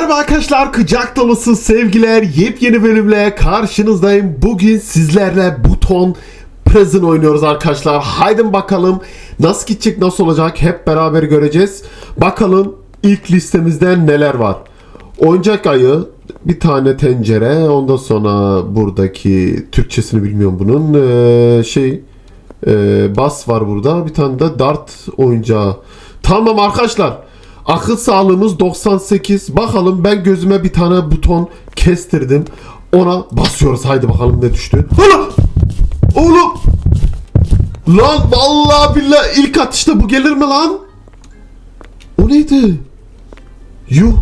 Merhaba arkadaşlar, kucak dolusu sevgiler, yepyeni bölümle karşınızdayım. Bugün sizlerle buton prison oynuyoruz arkadaşlar. Haydi bakalım nasıl gidecek, nasıl olacak hep beraber göreceğiz. Bakalım ilk listemizde neler var. Oyuncak ayı, bir tane tencere, ondan sonra buradaki Türkçesini bilmiyorum bunun. Ee, şey, e, bas var burada. Bir tane de dart oyuncağı. Tamam arkadaşlar. Akıl sağlığımız 98. Bakalım ben gözüme bir tane buton kestirdim. Ona basıyoruz. Haydi bakalım ne düştü. Hala! Oğlum! Lan vallahi billahi ilk atışta bu gelir mi lan? O neydi? Yuh.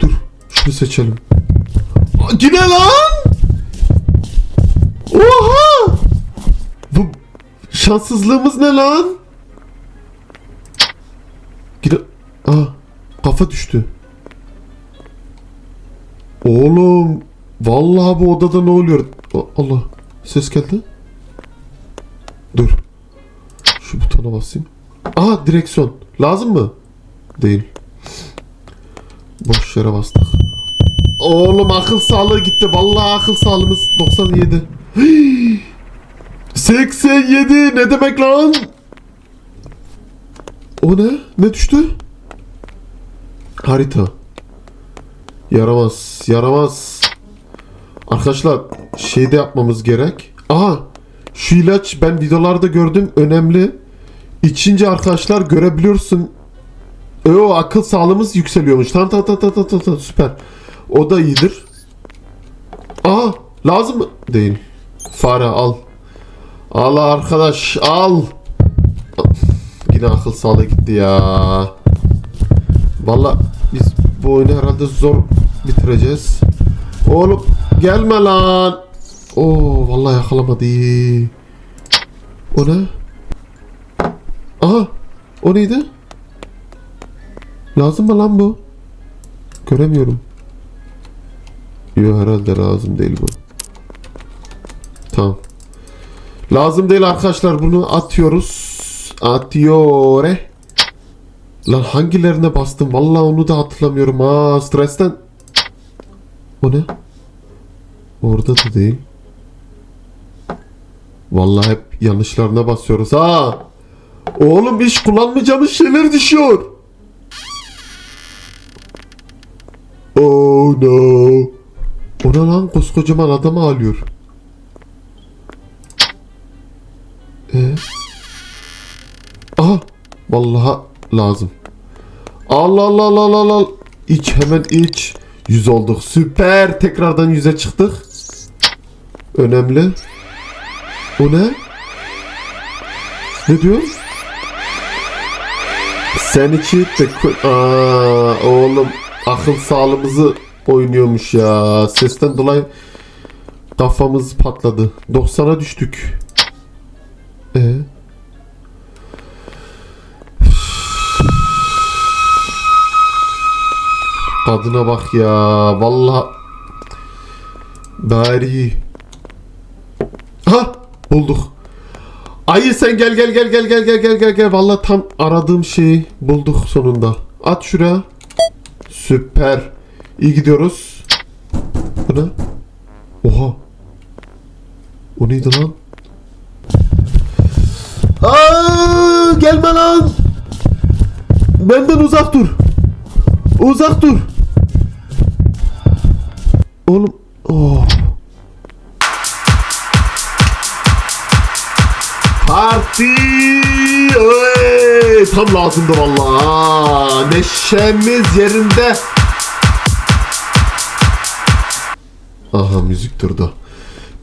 Dur. Şunu seçelim. Aa, lan! Oha! Bu şanssızlığımız ne lan? Aa, kafa düştü. Oğlum, vallahi bu odada ne oluyor? Allah, ses geldi. Dur. Şu butona basayım. Aha, direksiyon. Lazım mı? Değil. Boş yere bastık. Oğlum akıl sağlığı gitti. Vallahi akıl sağlığımız 97. 87 ne demek lan? O ne? Ne düştü? Harita. Yaramaz. Yaramaz. Arkadaşlar şeyde yapmamız gerek. Aha. Şu ilaç ben videolarda gördüm. Önemli. İçince arkadaşlar görebiliyorsun. E o akıl sağlığımız yükseliyormuş. Tamam tamam tamam tamam tamam, tamam süper. O da iyidir. Aa lazım mı? Değil. Fare al. Al arkadaş al. Yine akıl sağlığı gitti ya. Valla biz bu oyunu herhalde zor bitireceğiz. Oğlum gelme lan. Oo vallahi yakalamadı. O ne? Aha o neydi? Lazım mı lan bu? Göremiyorum. Yok herhalde lazım değil bu. Tamam. Lazım değil arkadaşlar bunu atıyoruz. Atıyor. Lan hangilerine bastım? Vallahi onu da hatırlamıyorum. Ha stresten. O ne? Orada da değil. Vallahi hep yanlışlarına basıyoruz. Ha! Oğlum hiç kullanmayacağımız şeyler düşüyor. Oh no. O ne lan koskocaman adamı alıyor. Ee? Aha. Vallahi lazım. Allah Allah Allah Allah. İç hemen iç. 100 olduk. Süper. Tekrardan 100'e çıktık. Önemli. O ne? Ne diyor? Sen içi de oğlum akıl sağlığımızı oynuyormuş ya. Sesten dolayı kafamız patladı. 90'a düştük. Kadına bak ya. Vallahi bari. Ha bulduk. Ayı sen gel gel gel gel gel gel gel gel gel. Vallahi tam aradığım şeyi bulduk sonunda. At şuraya. Süper. İyi gidiyoruz. Bu ne? Oha. O neydi lan? Aa, gelme lan. Benden uzak dur. Uzak dur. Oğlum. Oh. Parti. Oy, tam lazımdı vallahi. Neşemiz yerinde. Aha müzik durdu.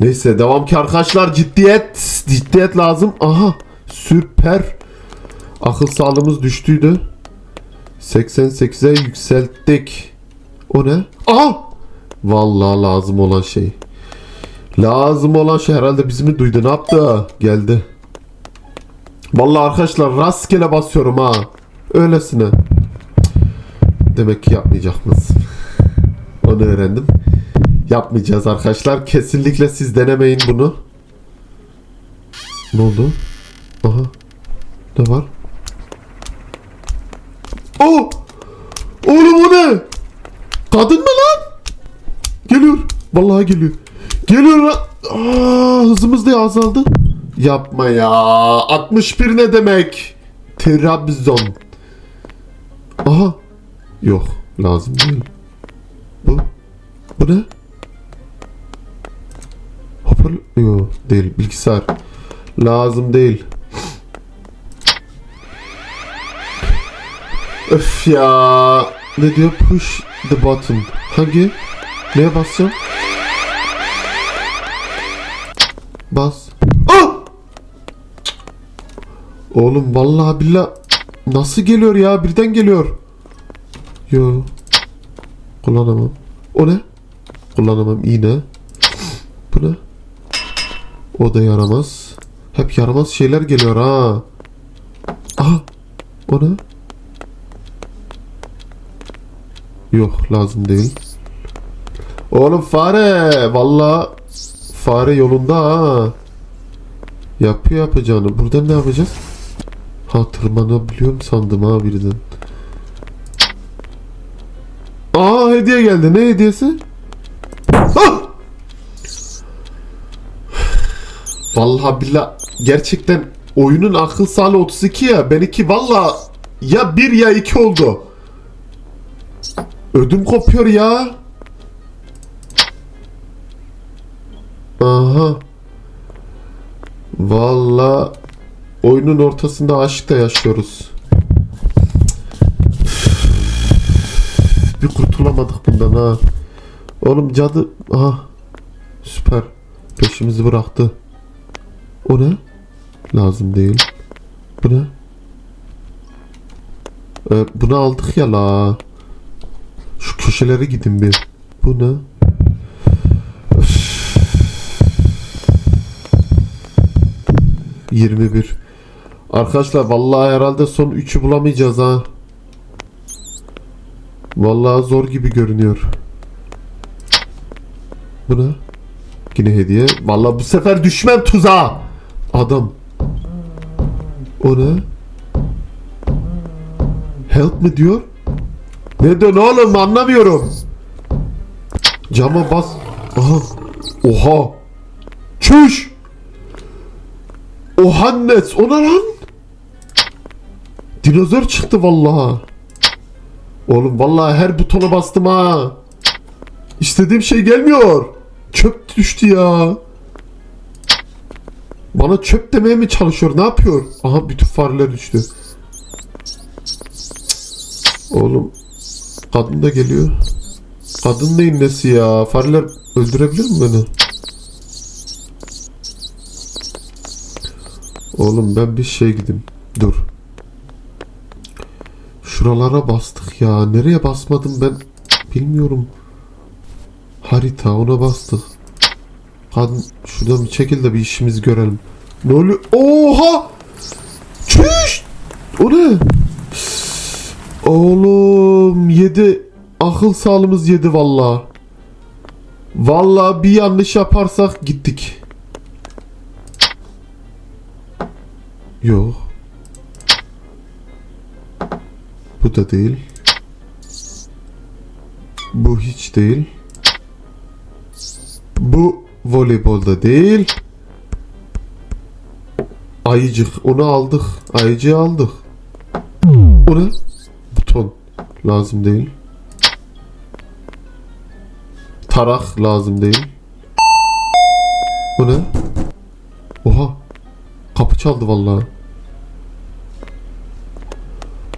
Neyse devam ki arkadaşlar ciddiyet ciddiyet lazım. Aha süper. Akıl sağlığımız düştüydü. 88'e yükselttik. O ne? Aha! Vallahi lazım olan şey. Lazım olan şey herhalde bizi mi duydu? Ne yaptı? Geldi. Vallahi arkadaşlar rastgele basıyorum ha. Öylesine. Demek ki yapmayacakmış. Onu öğrendim. Yapmayacağız arkadaşlar. Kesinlikle siz denemeyin bunu. Ne oldu? Aha. Ne var? Oh! Oğlum o ne? Kadın mı lan? Geliyor. Vallahi geliyor. Geliyor. Aa, hızımız da azaldı. Yapma ya. 61 ne demek? Trabzon. Aha. Yok. Lazım değil. Bu. Bu ne? Hoparlör. Yok değil. Bilgisayar. Lazım değil. Öf ya. Ne diyor? Push the button. Hangi? Neye basacağım? Bas. Ah! Oğlum vallahi billah nasıl geliyor ya? Birden geliyor. Yo. Kullanamam. O ne? Kullanamam iğne. Bu ne? O da yaramaz. Hep yaramaz şeyler geliyor ha. Aha. O ne? Yok lazım değil. Oğlum fare. Valla fare yolunda ha. Yapıyor yapacağını. Buradan ne yapacağız? Ha tırmanabiliyorum sandım ha birden. Aa hediye geldi. Ne hediyesi? Ah! Vallahi billah gerçekten oyunun akıl sağlığı 32 ya. Benimki valla ya 1 ya 2 oldu. Ödüm kopuyor ya. Aha. Valla oyunun ortasında aşk da yaşıyoruz. Bir kurtulamadık bundan ha. Oğlum cadı... Aha. Süper. Peşimizi bıraktı. O ne? Lazım değil. Bu ne? Ee, bunu aldık ya la. Şu köşelere gidin bir. Bu ne? 21. Arkadaşlar vallahi herhalde son 3'ü bulamayacağız ha. Vallahi zor gibi görünüyor. Bu ne? Yine hediye. Vallahi bu sefer düşmem tuzağa. Adam. O ne? Help mi diyor? Ne diyor oğlum anlamıyorum. Cama bas. Aha. Oha. Çüş. Ohannes. O ne lan? Dinozor çıktı vallahi. Oğlum vallahi her butona bastım ha. İstediğim şey gelmiyor. Çöp düştü ya. Bana çöp demeye mi çalışıyor? Ne yapıyor? Aha bütün fareler düştü. Oğlum kadın da geliyor. Kadın neyin nesi ya? Fareler öldürebilir mi beni? Oğlum ben bir şey gideyim. Dur. Şuralara bastık ya. Nereye basmadım ben bilmiyorum. Harita ona bastık. Kadın şuradan bir çekil de bir işimizi görelim. Ne oluyor? Oha! Çüş! O ne? Oğlum yedi. Akıl sağlığımız yedi valla. Valla bir yanlış yaparsak gittik. Yok. Bu da değil. Bu hiç değil. Bu voleybolda değil. Ayıcık onu aldık. Ayıcığı aldık. O ne? Buton lazım değil. Tarak lazım değil. Bu ne? Çaldı vallahi.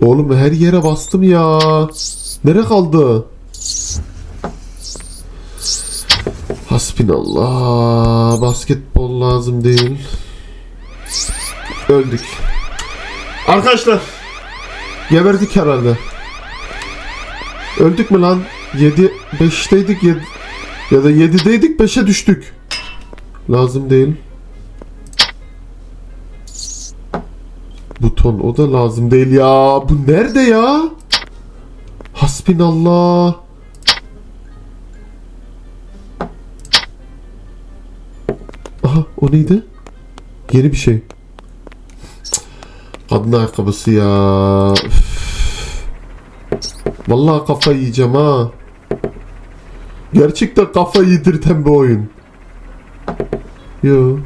Oğlum her yere bastım ya. Nere kaldı? Hasbinallah. Basketbol lazım değil. Öldük. Arkadaşlar. Geberdik herhalde. Öldük mü lan? 7 5'teydik 7 ya da 7'deydik 5'e düştük. Lazım değil. Buton o da lazım değil ya. Bu nerede ya? Hasbinallah. Aha o neydi? Yeni bir şey. Kadın ayakkabısı ya. Vallahi kafayı yiyeceğim ha. Gerçekten kafa yedirten bir oyun. Yo.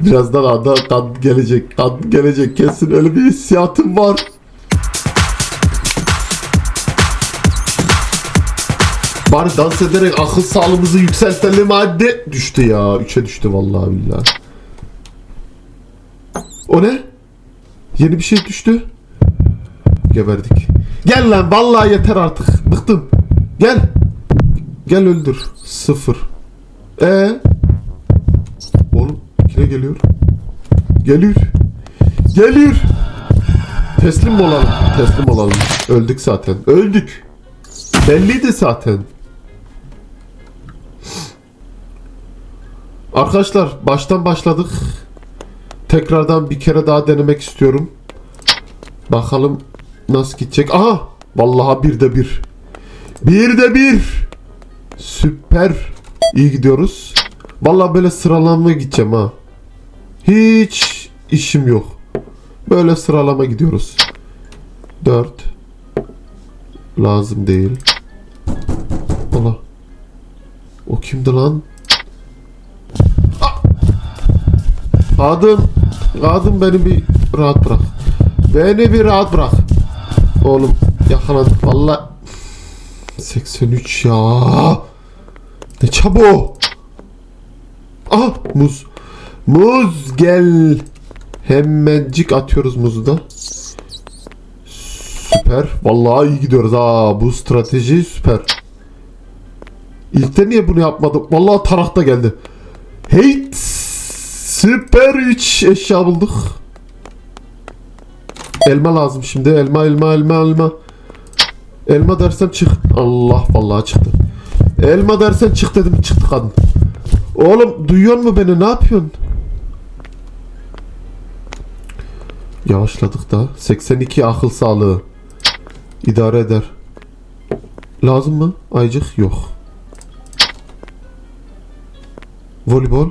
Birazdan ada kan gelecek. Kan gelecek kesin öyle bir hissiyatım var. Bari dans ederek akıl sağlığımızı yükseltelim hadi. Düştü ya. 3'e düştü vallahi billahi. O ne? Yeni bir şey düştü. Geberdik. Gel lan vallahi yeter artık. Bıktım. Gel. Gel öldür. Sıfır. E Oğlum kime geliyor? Geliyor. Geliyor. Teslim olalım? Teslim olalım. Öldük zaten. Öldük. Belliydi zaten. Arkadaşlar baştan başladık. Tekrardan bir kere daha denemek istiyorum. Bakalım nasıl gidecek. Aha! Vallahi bir de bir. Bir de bir. Süper. İyi gidiyoruz. Vallahi böyle sıralamaya gideceğim ha. Hiç işim yok. Böyle sıralama gidiyoruz. 4 Lazım değil. Allah. O kimdi lan? Ah! Kadın. Kadın beni bir rahat bırak. Beni bir rahat bırak. Oğlum yakaladık valla. 83 ya. Ne çabuk. Aha muz. Muz gel. Hemencik atıyoruz muzu da. Süper. Vallahi iyi gidiyoruz ha. Bu strateji süper. İlkte niye bunu yapmadık? Vallahi tarakta geldi. Hey. Süper 3 eşya bulduk. Elma lazım şimdi. Elma elma elma elma. Elma dersem çık. Allah vallahi çıktı. Elma dersen çık dedim çıktı kadın. Oğlum duyuyor mu beni? Ne yapıyorsun? Yavaşladık da. 82 akıl sağlığı. İdare eder. Lazım mı? Aycık yok. Voleybol?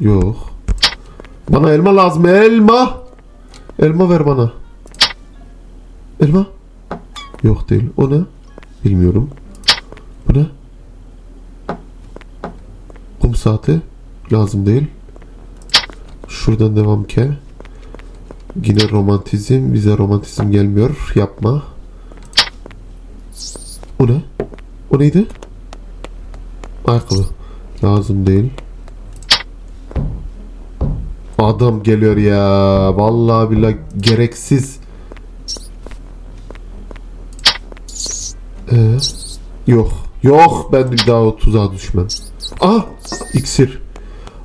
Yok. Bana elma lazım. Elma! Elma ver bana. Elma? Yok değil. O ne? Bilmiyorum. Bu ne? Kum saati. Lazım değil. Şuradan devam ke. Yine romantizm. Bize romantizm gelmiyor. Yapma. O ne? O neydi? Ayakkabı. Lazım değil. Adam geliyor ya. Vallahi billahi gereksiz. Ee, yok. Yok ben bir daha o tuzağa düşmem. Ah! İksir.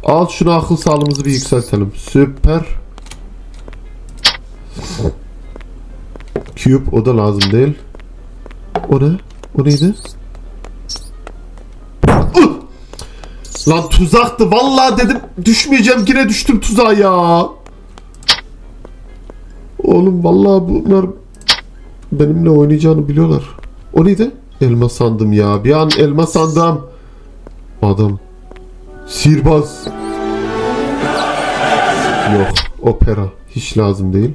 Al şunu akıl sağlığımızı bir yükseltelim. Süper. Cube o da lazım değil. O ne? O neydi? Lan tuzaktı vallahi dedim düşmeyeceğim yine düştüm tuzağa ya. Oğlum vallahi bunlar benimle oynayacağını biliyorlar. O neydi? Elma sandım ya. Bir an elma sandım. Adam. Sihirbaz. Yok. Opera. Hiç lazım değil.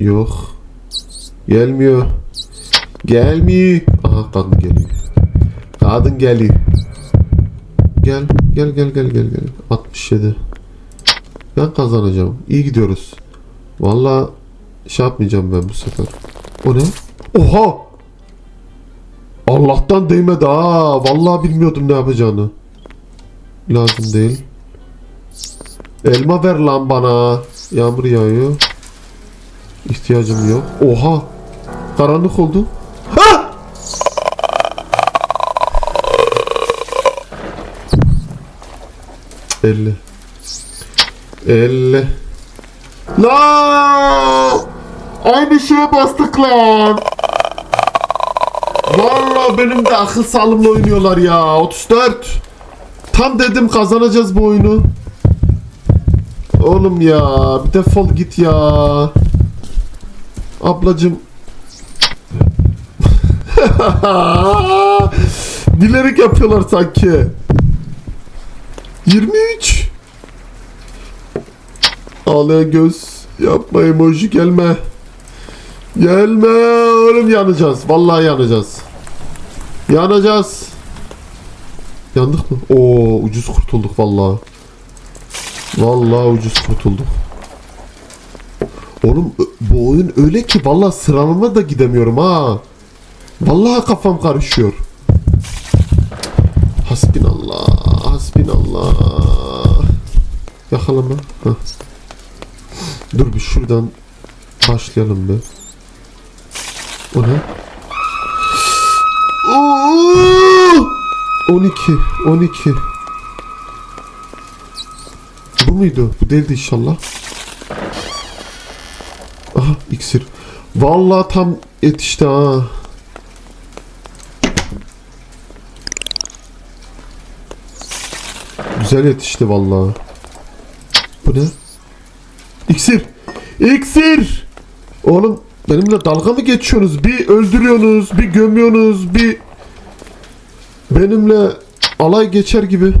Yok. Gelmiyor. Gelmiyor. Aha kadın geliyor. Kadın geliyor. Gel. Gel gel gel gel gel. 67. Ben kazanacağım. İyi gidiyoruz. Vallahi şey yapmayacağım ben bu sefer. O ne? Oha! Allah'tan değmedi ha. Vallahi bilmiyordum ne yapacağını. Lazım değil. Elma ver lan bana. Yağmur yağıyor. İhtiyacım yok. Oha! Karanlık oldu. Ha! Elli. Elli. Lan! Aynı şeye bastık lan. Vallahi benim de akıl sağlığımla oynuyorlar ya. 34. Tam dedim kazanacağız bu oyunu. Oğlum ya bir defol git ya. Ablacım. Bilerek yapıyorlar sanki. 23. Ağlayan göz. Yapma emoji gelme. Gelme oğlum yanacağız. Vallahi yanacağız. Yanacağız. Yandık mı? Oo ucuz kurtulduk vallahi. Vallahi ucuz kurtulduk. Oğlum bu oyun öyle ki vallahi sıralama da gidemiyorum ha. Vallahi kafam karışıyor. Hasbinallah, hasbinallah. Yakalama. Hah. Dur bir şuradan başlayalım bir. O ne? Oo! 12, 12. Bu muydu? Bu değildi inşallah. Aha iksir. Vallahi tam yetişti ha. Güzel yetişti vallahi. Bu ne? İksir. İksir. Oğlum benimle dalga mı geçiyorsunuz? Bir öldürüyorsunuz, bir gömüyorsunuz, bir benimle alay geçer gibi.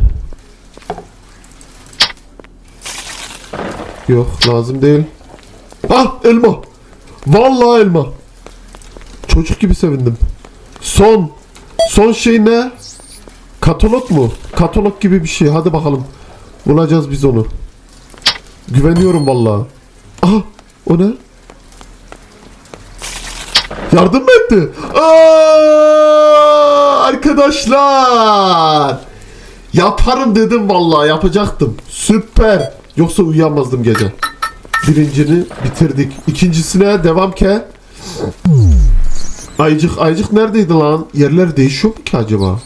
Yok lazım değil. Elma. Vallahi elma. Çocuk gibi sevindim. Son. Son şey ne? Katalog mu? Katalog gibi bir şey. Hadi bakalım. Bulacağız biz onu. Güveniyorum vallahi. Aha o ne? Yardım mı etti? Aa, arkadaşlar. Yaparım dedim vallahi yapacaktım. Süper. Yoksa uyuyamazdım gece. Birincini bitirdik. İkincisine devam ke. Aycık aycık neredeydi lan? Yerler değişiyor mu ki acaba?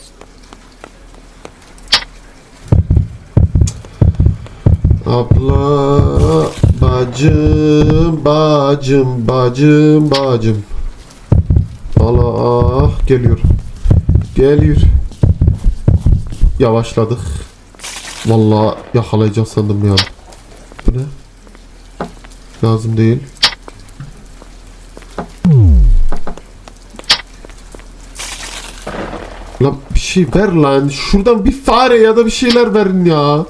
Abla bacım bacım bacım bacım Allah geliyor geliyor yavaşladık Vallahi yakalayacak sandım ya lazım değil Lan bir şey ver lan şuradan bir fare ya da bir şeyler verin ya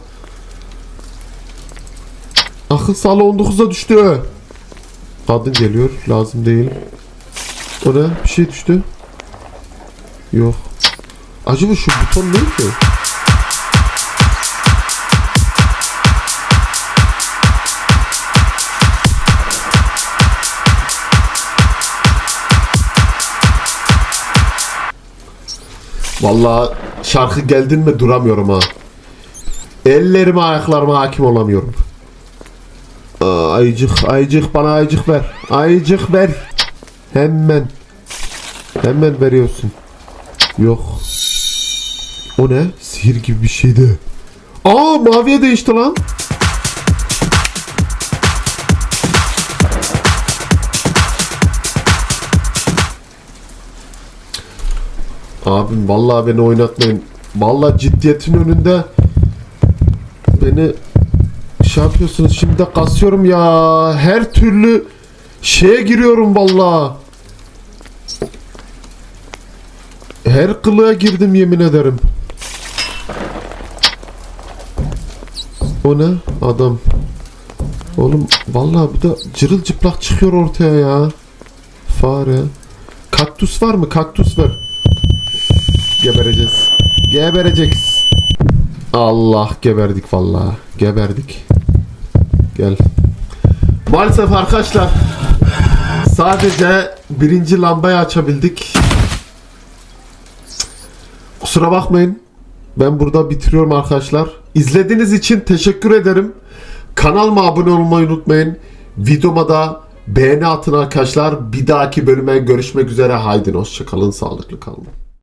Akıl sağlığı 19'a düştü. Kadın geliyor. Lazım değil. O ne? Bir şey düştü. Yok. Acaba şu buton ne ki? Vallahi şarkı geldin mi duramıyorum ha. Ellerime ayaklarıma hakim olamıyorum. Ayıcık ayıcık bana ayıcık ver. Ayıcık ver. Hemen. Hemen veriyorsun. Yok. O ne? Sihir gibi bir şeydi. Aa maviye değişti lan. Abim vallahi beni oynatmayın. Vallahi ciddiyetin önünde beni şey yapıyorsunuz şimdi de kasıyorum ya. Her türlü şeye giriyorum valla. Her kılığa girdim yemin ederim. O ne? Adam. Oğlum vallahi bu da cırılcıplak çıkıyor ortaya ya. Fare. Kaktüs var mı? Kaktüs ver. Gebereceğiz. Gebereceğiz. Allah geberdik vallahi. Geberdik. Gel. Maalesef arkadaşlar sadece birinci lambayı açabildik. Kusura bakmayın. Ben burada bitiriyorum arkadaşlar. İzlediğiniz için teşekkür ederim. Kanalıma abone olmayı unutmayın. Videoma da beğeni atın arkadaşlar. Bir dahaki bölüme görüşmek üzere. Haydi hoşçakalın. Sağlıklı kalın.